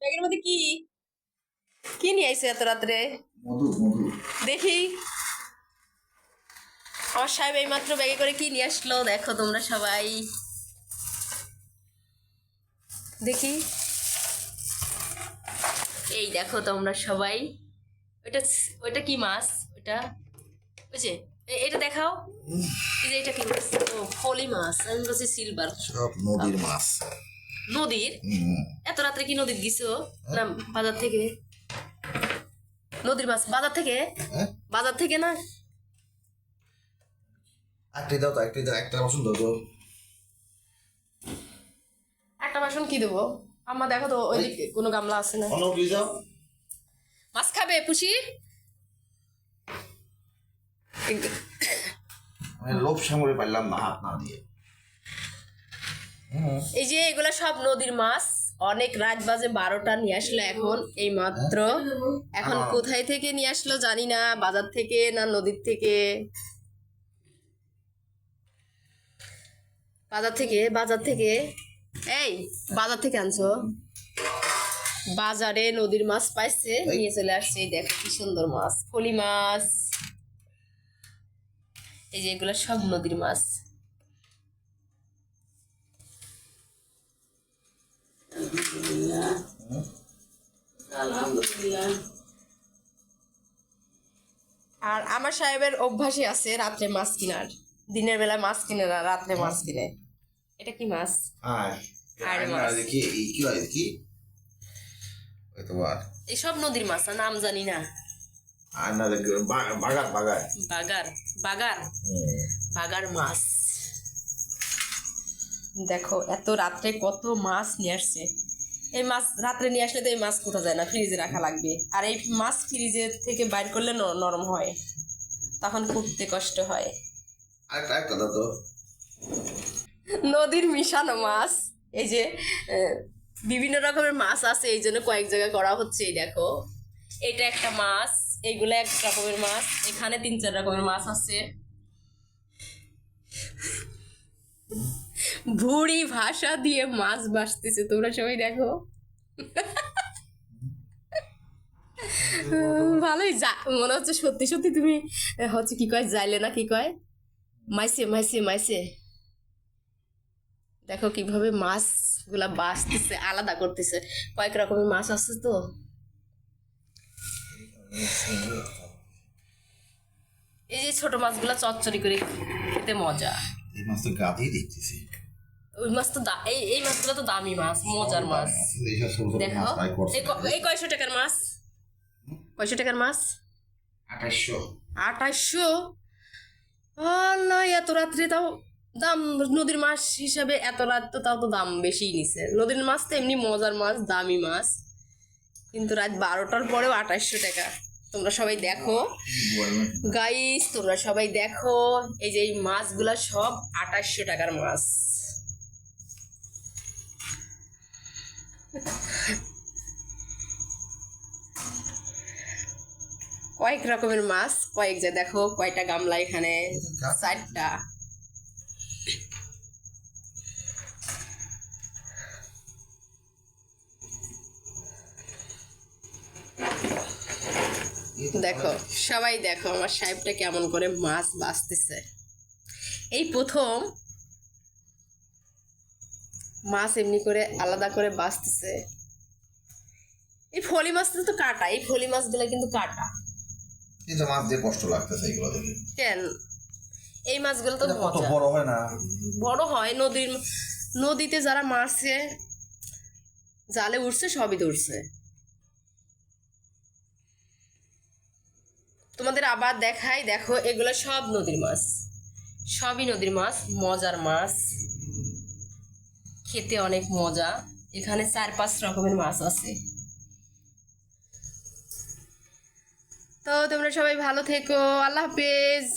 ব্যাগের মধ্যে কি? কি নিয়ে আইছো এত রাত্রে? দেখি। আমার সাহেব এইমাত্র ব্যাগে করে কি নিয়ে আসলো? দেখো তোমরা সবাই। দেখি। এই দেখো তোমরা সবাই। ওটা ওটা কি মাছ? ওটা বুঝে এটা দেখাও। এই যে এটা কি মাছ? ও ফলি মাছ। আমি বলছি সিলভার সব নদীর মাছ। নদীর? এত রাত্রে কি নদীর গেছো? না বাজার থেকে। নদীর মাছ বাজার থেকে? হ্যাঁ। বাজার থেকে না? দাও তো দাও একটা পছন্দ তো। একটা বাসন কি দেবো? আমার দেখো তো ওই কোনো গামলা আছে না? মাছ খাবে পুষি? লোভ সামরে পারলাম না হাত না দিয়ে। এই যে এগুলা সব নদীর মাছ অনেক রাত বাজে বারোটা নিয়ে আসলো এখন এই মাত্র এখন কোথায় থেকে নিয়ে আসলো জানি না বাজার থেকে না নদীর থেকে? বাজার থেকে বাজার থেকে। এই বাজার থেকে আনছো? বাজারে নদীর মাছ পাইছে নিয়ে চলে আসছে এই দেখো কি সুন্দর মাছ ফলি মাছ। এই যে এগুলো সব নদীর মাছ। আর আমার সাহেবের অভ্যাসই আছে রাত্রে মাছ কেনার। দিনের বেলা মাছ কিনে না রাত্রে মাছ কিনে। এটা কি মাছ? আর। দেখি এই কি হয় দেখি? তোমার এসব নদীর মাছ আর নাম জানি না। আর না বাগার বাগার বাগার। বাগার বাগার মাছ। দেখো এত রাত্রে কত মাছ নিয়ে আসছে। এই মাছ রাত্রে নিয়ে আসলে তো এই মাছ কোথা যায় না ফ্রিজে রাখা লাগবে। আর এই মাছ ফ্রিজে থেকে বাইর করলে নরম হয়। তখন কুটতে কষ্ট হয়। দাও তো। নদীর মিশানো মাছ। এই যে বিভিন্ন রকমের মাছ আছে এই জন্য কয়েক জায়গায় করা হচ্ছে এই দেখো। এটা একটা মাছ এইগুলো এক রকমের মাছ এখানে তিন চার রকমের মাছ আছে। ভুড়ি ভাষা দিয়ে মাছ বাসতেছে তোমরা সবাই দেখো। ভালোই যা, মনে হচ্ছে সত্যি সত্যি তুমি হচ্ছে কি কয় যাইলে না কি কয়? মাইসে মাইসে মাইসে। দেখো কীভাবে মাছগুলা বাঁচতেছে আলাদা করতেছে। কয়েক রকমের মাছ আছে তো। এই যে ছোট মাছগুলা চচ্চড়ি করে খেতে মজা। এই মাছ তো গাধেই দেখতেছি ওই মাছ তো দা- এই এই মাছগুলো তো দামি মাছ মজার মাছ। দেখো এই কয়শো টাকার মাছ? কয়শো টাকার মাছ? আঠাশশো। আঠাশশো? আল্লাহ এত রাত্রে তাও দাম নদীর মাছ হিসাবে এত রাত তো তাও তো দাম বেশিই নিছে। নদীর মাছ তো এমনি মজার মাছ দামি মাছ। কিন্তু রাত বারোটার পরেও আঠাশশো টাকা। তোমরা সবাই দেখো। গাইস তোমরা সবাই দেখো এই যে এই মাছগুলা সব আঠাশশো টাকার মাছ। কয়েক রকমের মাছ, কয়েক যে দেখো, কয়টা গামলা এখানে, চারটা। দেখো, সবাই দেখো আমার সাহেবটা কেমন করে মাছ বাঁচতেছে। এই প্রথম মাছ এমনি করে আলাদা করে বাঁচতেছে। এই ফলি মাছ তো কাটা এই ফলি মাছগুলো কিন্তু কাটা। কিন্তু মাছ দিয়ে কষ্ট লাগতেছে এগুলো দেখে। কেন? এই মাছগুলো তো কত বড় হয় না? বড় হয় নদীর নদীতে যারা মারছে জালে উঠছে সবই ধরছে তোমাদের আবার দেখাই দেখো এগুলো সব নদীর মাছ। সবই নদীর মাছ মজার মাছ। খেতে অনেক মজা। এখানে চার পাঁচ রকমের মাছ আছে। তো তোমরা সবাই ভালো থেকো। আল্লাহ হাফেজ।